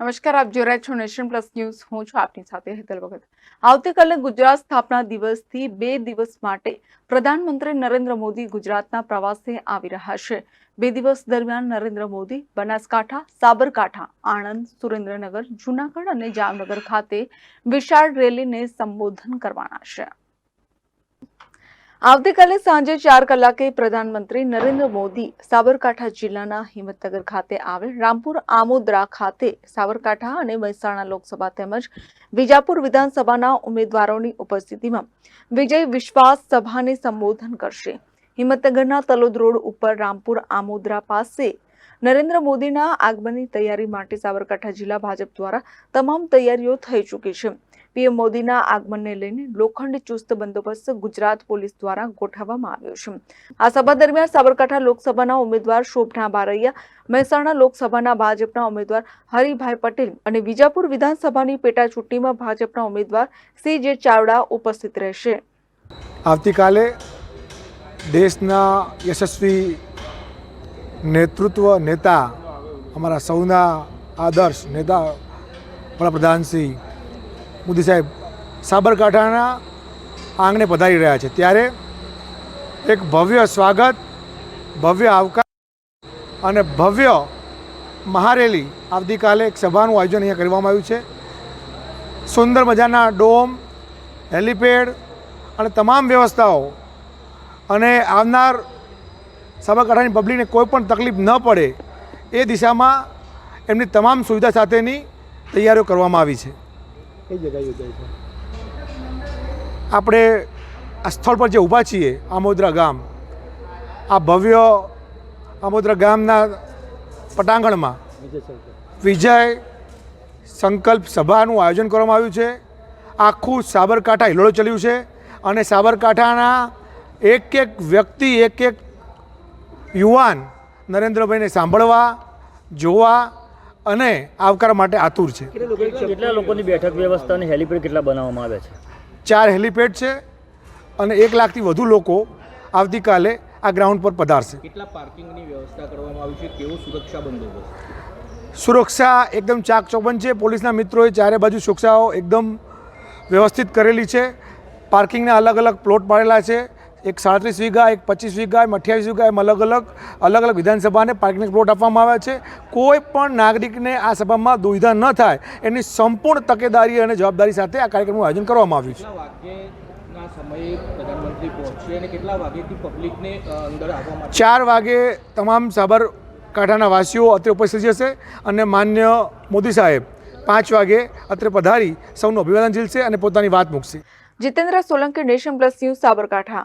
નમસ્કાર, આપ જોઈ રહ્યા છો નેશન પ્લસ ન્યૂઝ. હું છું આપની સાથે હેતલ વખત આવતીકાલે ગુજરાત સ્થાપના દિવસથી બે દિવસ માટે પ્રધાનમંત્રી નરેન્દ્ર મોદી ગુજરાતના પ્રવાસે આવી રહ્યા છે. બે દિવસ દરમિયાન નરેન્દ્ર મોદી બનાસકાંઠા, સાબરકાંઠા, આણંદ, સુરેન્દ્રનગર, જૂનાગઢ અને જામનગર ખાતે વિશાળ રેલીને સંબોધન કરવાના છે. આવતીકાલે સાંજે ચાર કલાકે પ્રધાનમંત્રી નરેન્દ્ર મોદી સાબરકાંઠા જિલ્લાના હિંમતનગર ખાતે આવેલ રામપુર આમોદરા ખાતે સાબરકાંઠા અને મહેસાણા લોકસભા તેમજ વિજાપુર વિધાનસભાના ઉમેદવારોની ઉપસ્થિતિમાં વિજય વિશ્વાસ સભાને સંબોધન કરશે. હિંમતનગરના તલોદ રોડ ઉપર રામપુર આમોદરા પાસે નરેન્દ્ર મોદીના આગમનની તૈયારી માટે સાબરકાંઠા જિલ્લા ભાજપ દ્વારા તમામ તૈયારીઓ થઈ ચૂકી છે. પીએમ મોદીના આગમનને લઈને લોખંડ ચુસ્ત બંદોબસ્ત ગુજરાત પોલીસ દ્વારા ગોઠવવામાં આવ્યો છે. આ સભા દરમિયાન સાબરકાંઠા લોકસભાના ઉમેદવાર શોભના બારૈયા, મહેસાણા લોકસભાના ભાજપના ઉમેદવાર હરિભાઈ પટેલ અને વિજાપુર વિધાનસભાની પેટા ચૂંટણીમાં ભાજપના ઉમેદવાર સી જે ચાવડા ઉપસ્થિત રહેશે. આવતીકાલે દેશના યશસ્વી નેતૃત્વ નેતા, અમારા સૌના આદર્શ નેતા વડાપ્રધાન શ્રી મોદી સાહેબ સાબરકાંઠાના આંગણે પધારી રહ્યા છે. ત્યારે એક ભવ્ય સ્વાગત, ભવ્ય આવકાર અને ભવ્ય મહારેલી આવતીકાલે એક સભાનું આયોજન અહીંયા કરવામાં આવ્યું છે. સુંદર મજાના ડોમ, હેલિપેડ અને તમામ વ્યવસ્થાઓ અને આવનાર સાબરકાંઠાની પબ્લિકને કોઈ પણ તકલીફ ન પડે એ દિશામાં એમની તમામ સુવિધા સાથેની તૈયારીઓ કરવામાં આવી છે. કઈ જગ્યાએ યોજાય છે? આપણે આ સ્થળ પર જે ઊભા છીએ આમોદરા ગામ આ ભવ્ય આમોદરા ગામના પટાંગણમાં વિજય સંકલ્પ સભાનું આયોજન કરવામાં આવ્યું છે. આખું સાબરકાંઠા હિલોળો ચલ્યું છે અને સાબરકાંઠાના એક એક વ્યક્તિ એક એક યુવાન નરેન્દ્રભાઈને સાંભળવા જોવા અને આવકાર માટે આતુર છે. કેટલા લોકોની બેઠક વ્યવસ્થા અને હેલિપેડ કેટલા બનાવવામાં આવે છે? ચાર હેલિપેડ છે અને એક લાખથી વધુ લોકો આવતીકાલે આ ગ્રાઉન્ડ પર પધારશે. કેટલા પાર્કિંગની વ્યવસ્થા કરવામાં આવી છે? કેવો સુરક્ષા બંદોબસ્ત? સુરક્ષા એકદમ ચાક ચોબંધ છે. પોલીસના મિત્રોએ ચારે બાજુ સુરક્ષાઓ એકદમ વ્યવસ્થિત કરેલી છે. પાર્કિંગના અલગ અલગ પ્લોટ પાડેલા છે. એક સાડત્રીસ વીઘા એક પચીસ વીઘા એમ અઠ્યાવીસ વીઘા એમ અલગ અલગ અલગ અલગ વિધાનસભાને પાર્કિંગ પ્લોટ આપવામાં આવ્યા છે. કોઈ પણ નાગરિકને આ સભામાં દુવિધા ન થાય એની સંપૂર્ણ તકેદારી અને જવાબદારી સાથે આ કાર્યક્રમનું આયોજન કરવામાં આવ્યું છે. સમયે પ્રધાનમંત્રી પહોંચશે અને કેટલા વાગ્યેથી પબ્લિકને અંદર આવવા ચાર વાગે તમામ સાબરકાંઠાના વાસીઓ અત્રે ઉપસ્થિત જશે અને માન્ય મોદી સાહેબ પાંચ વાગે અત્રે પધારી સૌનું અભિવાદન ઝીલશે અને પોતાની વાત મૂકશે. Jitendra Solanki nation plus news Sabarkantha.